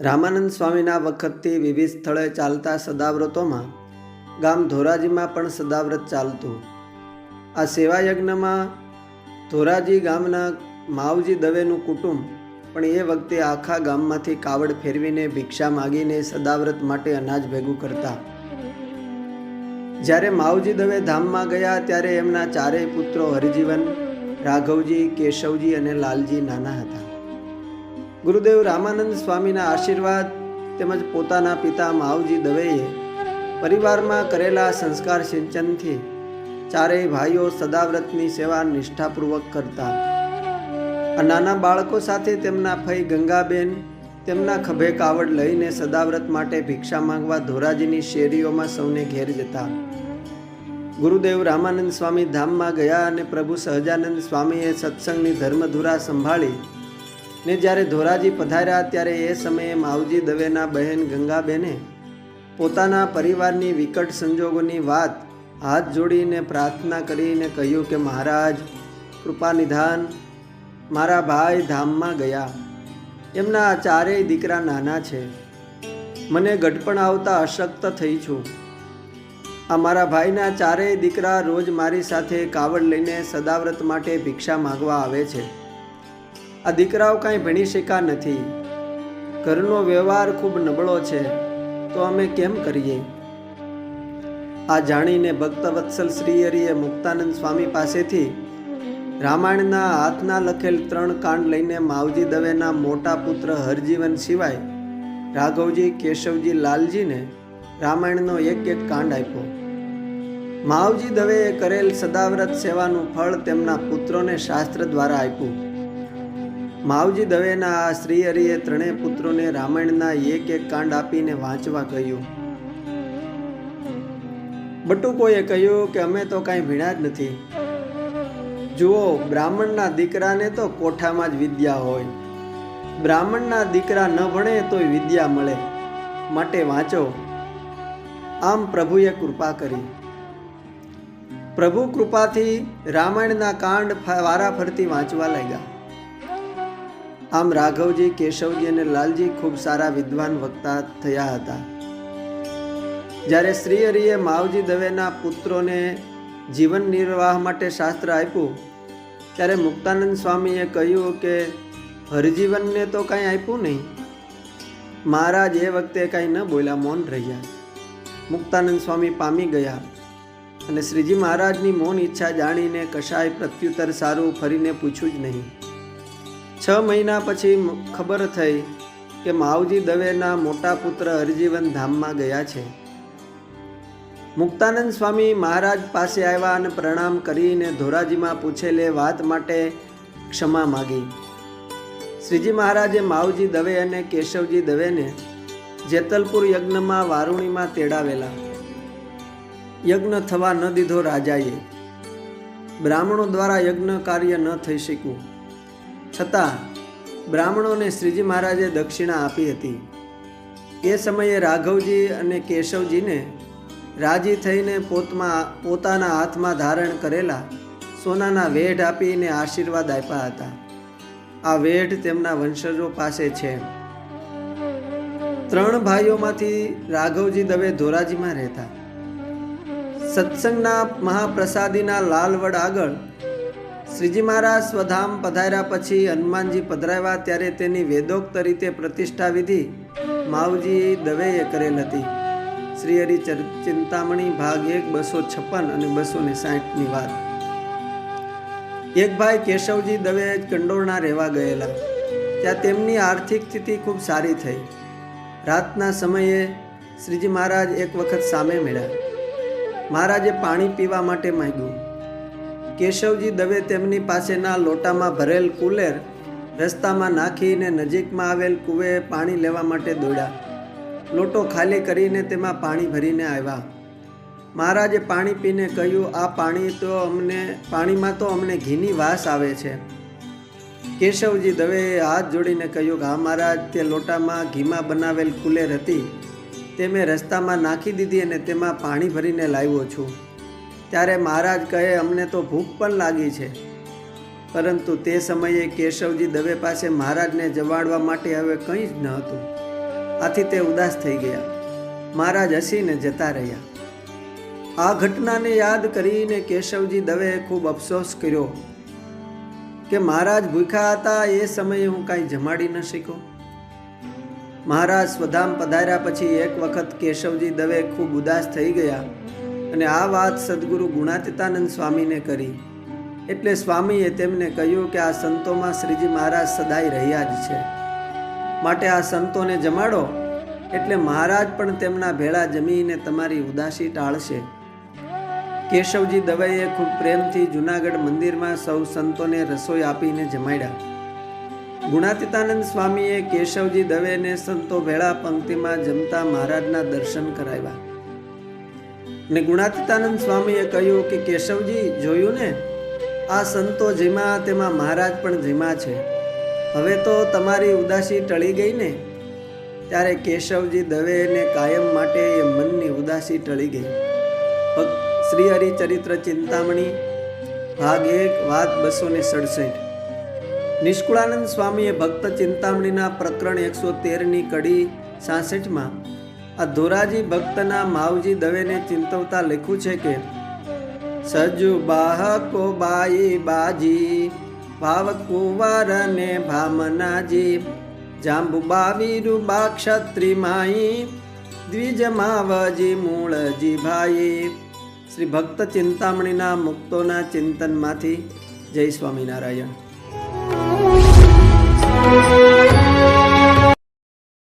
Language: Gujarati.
રામાનંદ સ્વામીના વખતથી વિવિધ સ્થળે ચાલતા સદાવ્રતોમાં ગામ ધોરાજીમાં પણ સદાવ્રત ચાલતું. આ સેવા યજ્ઞમાં ધોરાજી ગામના માવજી દવેનું કુટુંબ પણ એ વખતે આખા ગામમાંથી કાવડ ફેરવીને ભિક્ષા માગીને સદાવ્રત માટે અનાજ ભેગું કરતા. જ્યારે માવજી દવે ધામમાં ગયા ત્યારે એમના ચારેય પુત્રો હરિજીવન, રાઘવજી, કેશવજી અને લાલજી નાના હતા. ગુરુદેવ રામાનંદ સ્વામીના આશીર્વાદ તેમજ પોતાના પિતા માવજી દવેએ પરિવારમાં કરેલા સંસ્કાર સિંચનથી ચારેય ભાઈઓ સદાવ્રતની સેવા નિષ્ઠાપૂર્વક કરતા. આ નાના બાળકો સાથે તેમના ફઈ ગંગાબેન, તેમના ખભે કાવડ લઈને સદાવ્રત માટે ભિક્ષા માંગવા ધોરાજીની શેરીઓમાં સૌને ઘેર જતા. ગુરુદેવ રામાનંદ સ્વામી ધામમાં ગયા અને પ્રભુ સહજાનંદ સ્વામીએ સત્સંગની ધર્મધુરા સંભાળી ને જ્યારે ધોરાજી પધાર્યા ત્યારે એ સમયે માવજી દવેના બહેન ગંગાબેને પોતાના પરિવારની વિકટ સંજોગોની વાત હાથ જોડીને પ્રાર્થના કરીને કહ્યું કે, મહારાજ, કૃપા નિધાન મારા ભાઈ ધામમાં ગયા. એમના ચારેય દીકરા નાના છે. મને ગઢપણ આવતા અશક્ત થઈ છું. આ મારા ભાઈના ચારેય દીકરા રોજ મારી સાથે કાવડ લઈને સદાવ્રત માટે ભિક્ષા માગવા આવે છે. આ દીકરાઓ કાંઈ ભણી શક્યા નથી. ઘરનો વ્યવહાર ખૂબ નબળો છે, તો અમે કેમ કરીએ? આ જાણીને ભક્તવત્સલ શ્રી હરિએ મુક્તાનંદ સ્વામી પાસેથી રામાયણના હાથના લખેલ ત્રણ કાંડ લઈને માવજી દવેના મોટા પુત્ર હરજીવન સિવાય રાઘવજી, કેશવજી, લાલજીને રામાયણનો એક એક કાંડ આપ્યો. માવજી દવેએ કરેલ સદાવ્રત સેવાનું ફળ તેમના પુત્રોને શાસ્ત્ર દ્વારા આપ્યું. માવજી દવેના આ શ્રી હરિએ ત્રણેય પુત્રોને રામાયણના એક એક કાંડ આપીને વાંચવા કહ્યું. બટુકોએ કહ્યું કે અમે તો કાંઈ ભીણા જ નથી. જુઓ, બ્રાહ્મણના દીકરાને તો કોઠામાં જ વિદ્યા હોય. બ્રાહ્મણના દીકરા ન ભણે તોય વિદ્યા મળે. માટે વાંચો. આમ પ્રભુએ કૃપા કરી. પ્રભુ કૃપાથી રામાયણના કાંડ વારા ફરતી વાંચવા લાગ્યા. આમ રાઘવજી, કેશવજી અને લાલજી ખૂબ સારા વિદ્વાન વક્તા થયા હતા. જ્યારે શ્રી હરિએ માવજી દવેના પુત્રોને જીવન નિર્વાહ માટે શાસ્ત્ર આપ્યું, ત્યારે મુક્તાનંદ સ્વામીએ કહ્યું કે, હરજીવનને તો કાંઈ આપ્યું નહીં. મહારાજ એ વખતે કાંઈ ન બોલ્યા, મૌન રહ્યા. મુક્તાનંદ સ્વામી પામી ગયા અને શ્રીજી મહારાજની મૌન ઈચ્છા જાણીને કશાય પ્રત્યુત્તર સારું ફરીને પૂછ્યું જ નહીં. છ મહિના પછી ખબર થઈ કે માવજી દવેના મોટા પુત્ર હરજીવન ધામમાં ગયા છે. મુક્તાનંદ સ્વામી મહારાજ પાસે આવ્યા અને પ્રણામ કરીને ધોરાજીમાં પૂછેલે વાત માટે ક્ષમા માગી. શ્રીજી મહારાજે માવજી દવે અને કેશવજી દવેને જેતલપુર યજ્ઞમાં વારુણીમાં તેડાવેલા. યજ્ઞ થવા ન દીધો રાજાએ. બ્રાહ્મણો દ્વારા યજ્ઞ કાર્ય ન થઈ શક્યું. છતાં, બ્રાહ્મણોને શ્રીજી મહારાજે દક્ષિણા આપી હતી. એ સમયે રાઘવજી અને કેશવજીને રાજી થઈને પોતમાં, પોતાના હાથમાં ધારણ કરેલા સોનાના વેઢ આપીને આશીર્વાદ આપ્યા હતા. આ વેઢ તેમના વંશજો પાસે છે. ત્રણ ભાઈઓમાંથી રાઘવજી દવે ધોરાજીમાં રહેતા. સત્સંગના મહાપ્રસાદીના લાલવડ આગળ શ્રીજી મહારાજ સ્વધામ પધાર્યા પછી હનુમાનજી પધરાવ્યા ત્યારે તેની વેદોક્ત રીતે પ્રતિષ્ઠા વિધિ માવજી દવેએ કરેલ હતી. શ્રી હરિ ચિંતામણી ભાગ એક, બસો છપ્પન અને બસો ને સાઠની વાત. એક ભાઈ કેશવજી દવે કંડોળના રહેવા ગયેલા. ત્યાં તેમની આર્થિક સ્થિતિ ખૂબ સારી થઈ. રાતના સમયે શ્રીજી મહારાજ એક વખત સામે મળ્યા. મહારાજે પાણી પીવા માટે માંગ્યું. કેશવજી દવે તેમની પાસેના લોટામાં ભરેલ કુલેર રસ્તામાં નાખીને નજીકમાં આવેલ કૂવે પાણી લેવા માટે દોડ્યા. લોટો ખાલી કરીને તેમાં પાણી ભરીને આવ્યા. મહારાજે પાણી પીને કહ્યું, આ પાણી તો અમને, પાણીમાં તો અમને ઘીની વાસ આવે છે. કેશવજી દવેએ હાથ જોડીને કહ્યું કે હા મહારાજ, તે લોટામાં ઘીમાં બનાવેલ કુલેર હતી. તે મેં રસ્તામાં નાખી દીધી અને તેમાં પાણી ભરીને લાવ્યો છું. ત્યારે મહારાજ કહે, અમને તો ભૂખ પણ લાગી છે. પરંતુ તે સમયે કેશવજી દવે પાસે મહારાજને જવાડવા માટે હવે કંઈ જ ન હતું. આથી તે ઉદાસ થઈ ગયા. મહારાજ હસીને જતા રહ્યા. આ ઘટનાને યાદ કરીને કેશવજી દવે ખૂબ અફસોસ કર્યો કે, મહારાજ ભૂખ્યા હતા, એ સમયે હું કાંઈ જમાડી ન શક્યો. મહારાજ સ્વધામ પધાર્યા પછી એક વખત કેશવજી દવે ખૂબ ઉદાસ થઈ ગયા અને આ વાત સદગુરુ ગુણાતીતાનંદ સ્વામીને કરી. એટલે સ્વામીએ તેમને કહ્યું કે આ સંતોમાં શ્રીજી મહારાજ સદાય રહ્યા જ છે. માટે આ સંતોને જમાડો, એટલે મહારાજ પણ તેમના ભેળા જમીને તમારી ઉદાસી ટાળશે. કેશવજી દવેએ ખૂબ પ્રેમથી જુનાગઢ મંદિરમાં સૌ સંતોને રસોઈ આપીને જમાડ્યા. ગુણાતીતાનંદ સ્વામીએ કેશવજી દવેને સંતો ભેળા પંક્તિમાં જમતા મહારાજના દર્શન કરાવ્યા. ને ગુણાતીતાનંદ સ્વામીએ કહ્યું કે કેશવજી, જોયું ને? આ સંતો જેમાં તેમાં મહારાજ પણ જેમાં છે. હવે તો તમારી ઉદાસી ટળી ગઈ ને? ત્યારે કેશવજી દવેને કાયમ માટે એ મનની ઉદાસી ટળી ગઈ. શ્રી હરિચરિત્ર ચિંતામણી, ભાગ એક, વાત બસો ને સડસઠ. નિષ્કુળાનંદ સ્વામીએ ભક્ત ચિંતામણીના પ્રકરણ એકસો તેરની કડી સાસઠમાં આ ધોરાજી ભક્તના માવજી દવેને ચિંતવતા લખ્યું છે કે, સજુ બાહકો બાઈ બાજી ભાવ કુંવર ને ભામનાજી, જાંબુ બાવી રૂબા ક્ષત્રી માઈ, દ્વિજ માવજી મૂળજી ભાઈ. શ્રી ભક્ત ચિંતામણીના મુક્તોના ચિંતનમાંથી જય સ્વામિનારાયણ.